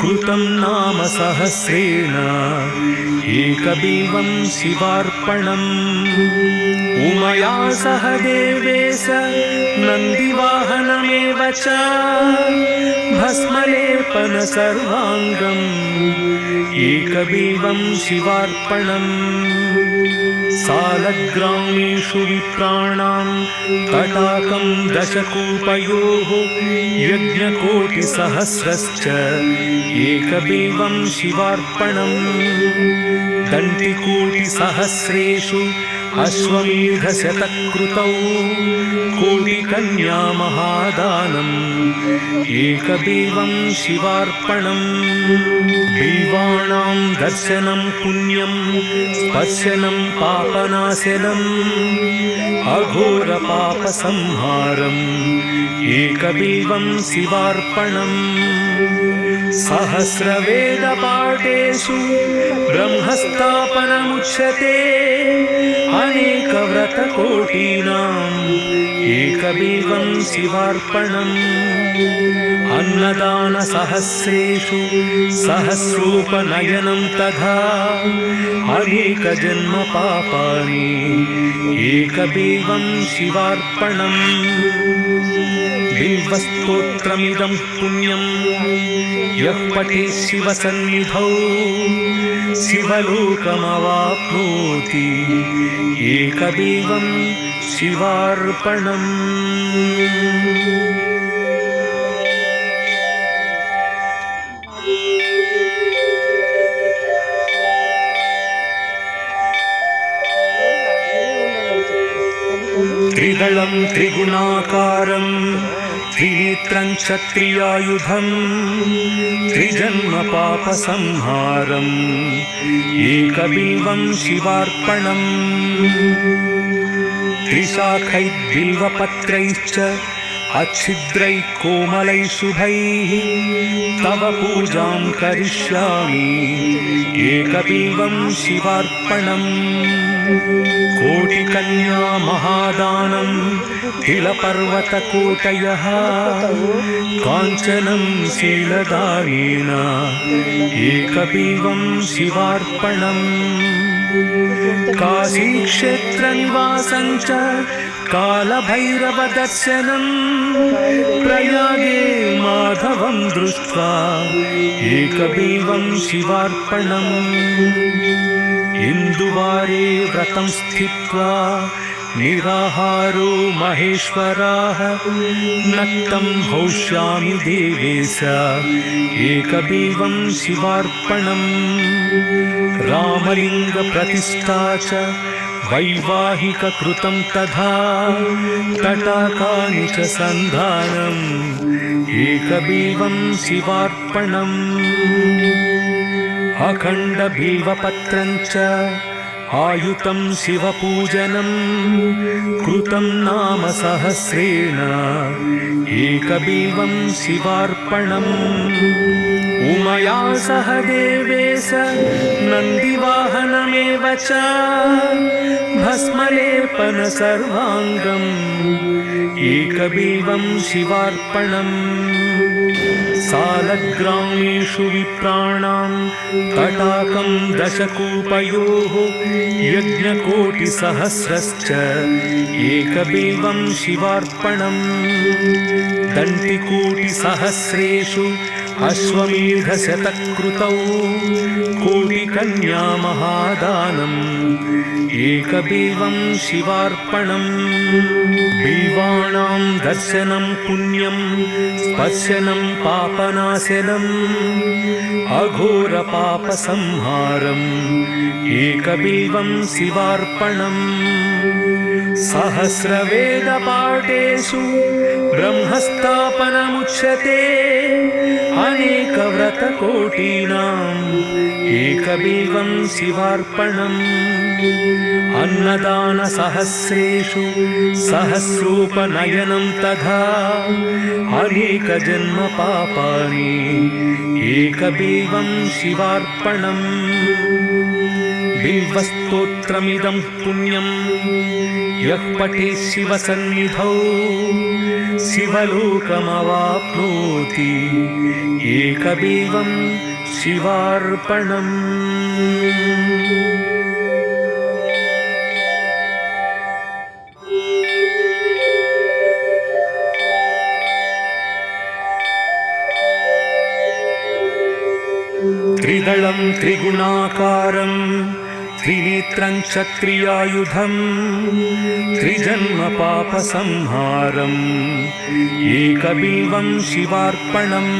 कृतं नाम सहस्रेण एकबिल्वं शिवार्पणम् उमया सह देवेश नन्दिवाहनमेव च भस्मलेपन सर्वाङ्गम् एकबिल्वं शिवार्पणम् सालग्रामेषु विप्राणां तटाकं दशकूपयोः यज्ञकोटिसहस्रश्च एकबिल्वं शिवार्पणम् दण्टिकोटिसहस्रेषु अश्वमेधशतकृतौ कोटिकन्या महादानम् एकबिल्वं शिवार्पणम् बिल्वाणां दर्शनं पुण्यं स्पर्शनं पापनाशनम् अघोरपापसंहारम् एकबिल्वं शिवार्पणम् सहस्रवेदपाठेषु ब्रह्मस्थापनमुच्यते अनेकव्रतकोटीनाम् एकबिल्वं शिवार्पणम् अन्नदानसहस्रेषु सहस्रोपनयनं तथा अनेकजन्मपापानि एकबिल्वं शिवार्पणम् बिल्वस्तोत्रमिदं पुण्यं यः पठे शिवसन्निधौ शिवलोकमवाप्नोति एकबिल्वं शिवार्पणम् त्रिदलं त्रिगुणाकारं त्रिनेत्रं क्षत्रियायुधम् त्रिजन्मपापसंहारम् एकबिल्वं शिवार्पणम् त्रिशाखैर्बिल्वपत्रैश्च अच्छिद्रैः कोमलैः शुभैः तव पूजां करिष्यामि एकबिल्वं शिवार्पणम् कोटिकन्या महादानं तिलपर्वतकोटयः काञ्चनं शीलदानेन एकबिल्वं शिवार्पणम् काशीक्षेत्रनिवासं च कालभैरवदर्शनं प्रयागे माधवं दृष्ट्वा एकबिल्वं शिवार्पणम् इन्दुवारे व्रतं स्थित्वा निराहारो महेश्वराः नक्तं हौष्यामि देवेश एकबिल्वं शिवार्पणम् रामलिङ्गप्रतिष्ठा च वैवाहिककृतं तथा तटाकानि च सन्धानम् एकबिल्वं शिवार्पणम् अखण्डबिल्वपत्रं च आयुतं शिवपूजनं कृतं नाम सहस्रेण एकबिल्वं शिवार्पणम् उमया सह देवेश नन्दिवाहनमेव च भस्मलेपन सर्वाङ्गम् एकबिल्वं शिवार्पणम् सालग्रामेषु विप्राणां तटाकं दशकूपयोः यज्ञकोटिसहस्रश्च एकबिल्वं शिवार्पणम् दण्टिकोटिसहस्रेषु अश्वमेधशतकृतौ कोटिकन्या महादानम् एकबिल्वं शिवार्पणम् बिल्वाणां दर्शनं पुण्यं स्पर्शनं पापनाशनम् अघोरपापसंहारम् एकबिल्वं शिवार्पणम् सहस्रवेदपाठेषु ब्रह्मस्थापनमुच्यते अनेकव्रतकोटीनाम् एकबिल्वं शिवार्पणम् अन्नदानसहस्रेषु सहस्रोपनयनं तथा अनेकजन्मपापानि एकबिल्वं शिवार्पणम् बिल्वस्तोत्रमिदं पुण्यं। यः पठे शिवसन्निधौ शिवलोकमवाप्नोति। एकबिल्वं शिवार्पणम्। त्रिदलं त्रिगुणाकारं त्रिनेत्रं च त्रियायुधम् त्रिजन्मपापसंहारम् एकबिल्वं शिवार्पणम्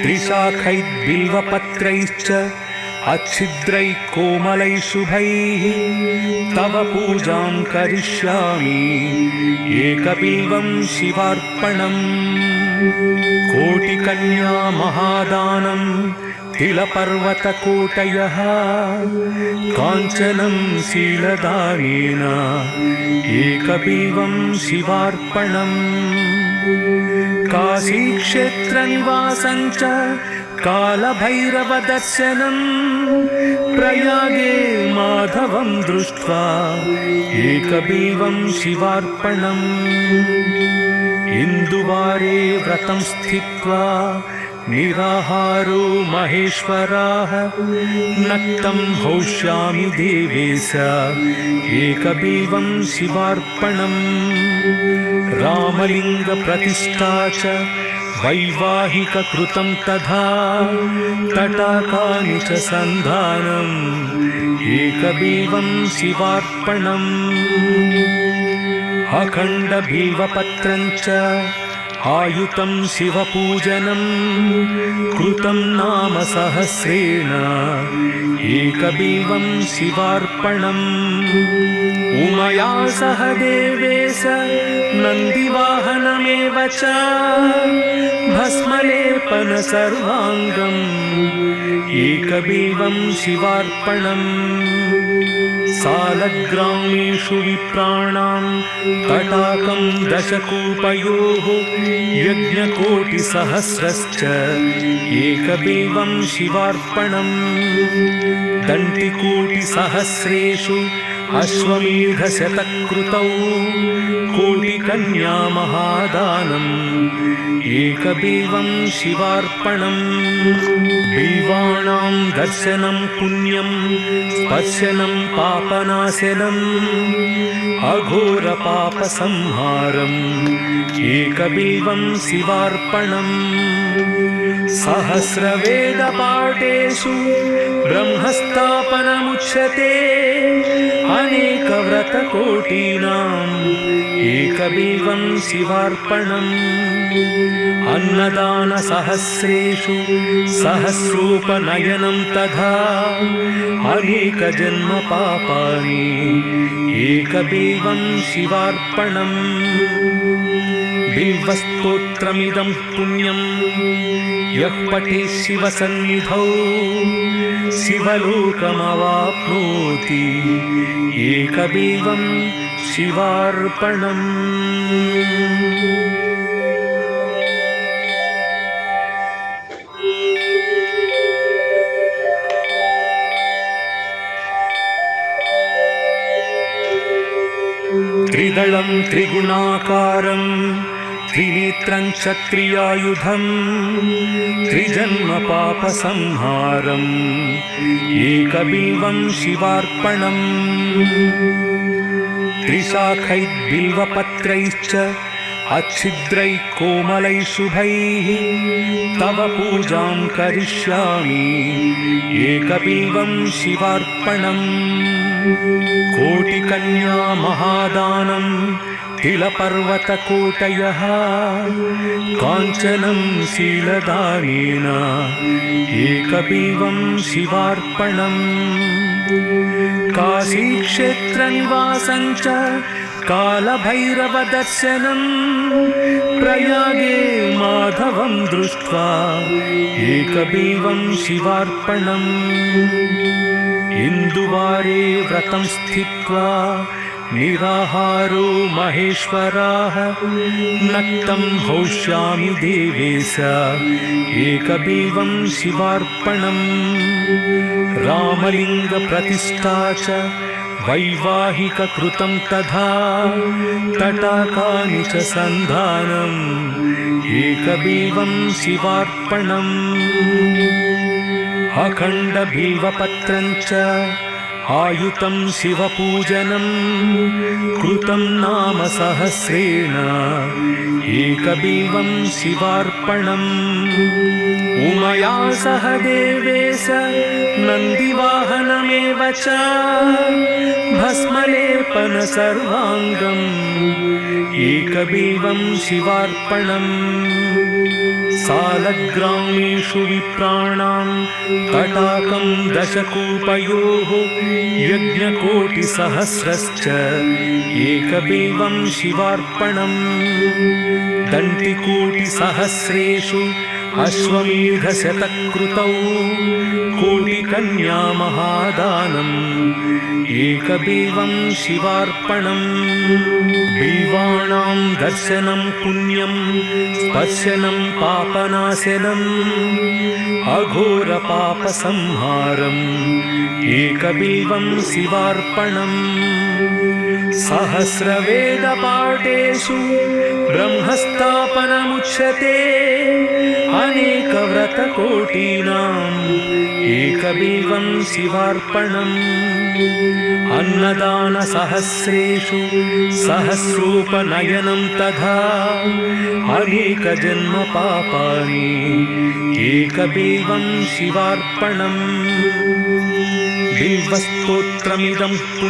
त्रिशाखैर्बिल्वपत्रैश्च अच्छिद्रैः कोमलैः शुभैः तव पूजां करिष्यामि एकबिल्वं शिवार्पणम् कोटिकन्या महादानं तिलपर्वतकोटयः काञ्चनं शीलदानेन एकबिल्वं शिवार्पणम् काशीक्षेत्रनिवासं च कालभैरवदर्शनम् प्रयागे माधवं दृष्ट्वा एकबिल्वं शिवार्पणम् इन्दुवारे व्रतं स्थित्वा निराहारो महेश्वराः नक्तं हौष्यामि देवेश एकबिल्वं शिवार्पणम् रामलिङ्गप्रतिष्ठा च वैवाहिककृतं तथा तटाकानि च सन्धानम् एकबिल्वं शिवार्पणम् अखण्डबिल्वपत्रं च आयुतं शिवपूजनं कृतं नाम सहस्रेण एकबिल्वं शिवार्पणम् उमया सह देवेश नन्दिवाहनमेव च भस्मलेपन सर्वाङ्गम् एकबिल्वं शिवार्पणम् सालग्रामेषु विप्राणां तटाकं दशकूपयोः यज्ञकोटिसहस्रश्च एकबिल्वं शिवार्पणम्। दण्टिकोटिसहस्रेषु अश्वमेधशतकृतौ कोटिकन्या महादानम् एकबिल्वं शिवार्पणम् बिल्वाणां दर्शनं पुण्यं स्पर्शनं पापनाशनम् अघोरपापसंहारम् एकबिल्वं शिवार्पणम् सहस्रवेदपाठेषु ब्रह्मस्थापनमुच्यते अनेकव्रतकोटीनाम् एकबिल्वं शिवार्पणम् अन्नदानसहस्रेषु सहस्रोपनयनं तथा अनेकजन्मपापानि एकबिल्वं शिवार्पणम् बिल्वस्तोत्रमिदं पुण्यं यः पठे शिवसन्निधौ शिवलोकमवाप्नोति एकबिल्वं शिवार्पणम्। त्रिदलं त्रिगुणाकारम् त्रिनेत्रं च त्रियायुधम् त्रिजन्मपापसंहारम् एकबिल्वं शिवार्पणम् त्रिशाखैर्बिल्वपत्रैश्च अच्छिद्रैः कोमलैः शुभैः तव पूजां करिष्यामि एकबिल्वं शिवार्पणम् कोटिकन्या महादानं तिलपर्वतकोटयः काञ्चनं शीलदानेन एकबिल्वं शिवार्पणम् काशीक्षेत्रनिवासं च कालभैरवदर्शनम् प्रयागे माधवं दृष्ट्वा एकबिल्वं शिवार्पणम् इन्दुवारे व्रतं स्थित्वा निराहारो महेश्वराः नक्तं हौष्यामि देवेश एकबिल्वं शिवार्पणम् रामलिङ्गप्रतिष्ठा च वैवाहिककृतं तथा तटाकानि च सन्धानम् एकबिल्वं शिवार्पणम् अखण्डबिल्वपत्रं च आयुतं शिवपूजनं कृतं नाम सहस्रेण एकबिल्वं शिवार्पणम् उमया सह देवेश नन्दिवाहनमेव च भस्मलेपन सर्वाङ्गम् एकबिल्वं शिवार्पणम् सालग्रामेषु विप्राणां तटाकं दशकूपयोः यज्ञकोटिसहस्रश्च एकबिल्वं शिवार्पणम् दण्टिकोटिसहस्रेषु अश्वमेधशतकृतौ कोटिकन्या महादानम् एकबिल्वं शिवार्पणम् बिल्वाणां दर्शनं पुण्यं स्पर्शनं पापनाशनम् अघोरपापसंहारम् एकबिल्वं शिवार्पणम् सहस्रवेदपाठेषु ब्रह्मस्थापनमुच्यते అనేక వ్రత కోటీనాం ఏకమేవం శివార్పణం. అన్నదాన సహస్రేషు సహస్రూపనయనం తథా అనేక జన్మ పాపాని ఏకమేవం శివార్పణం. బిల్వస్తోత్రమిదం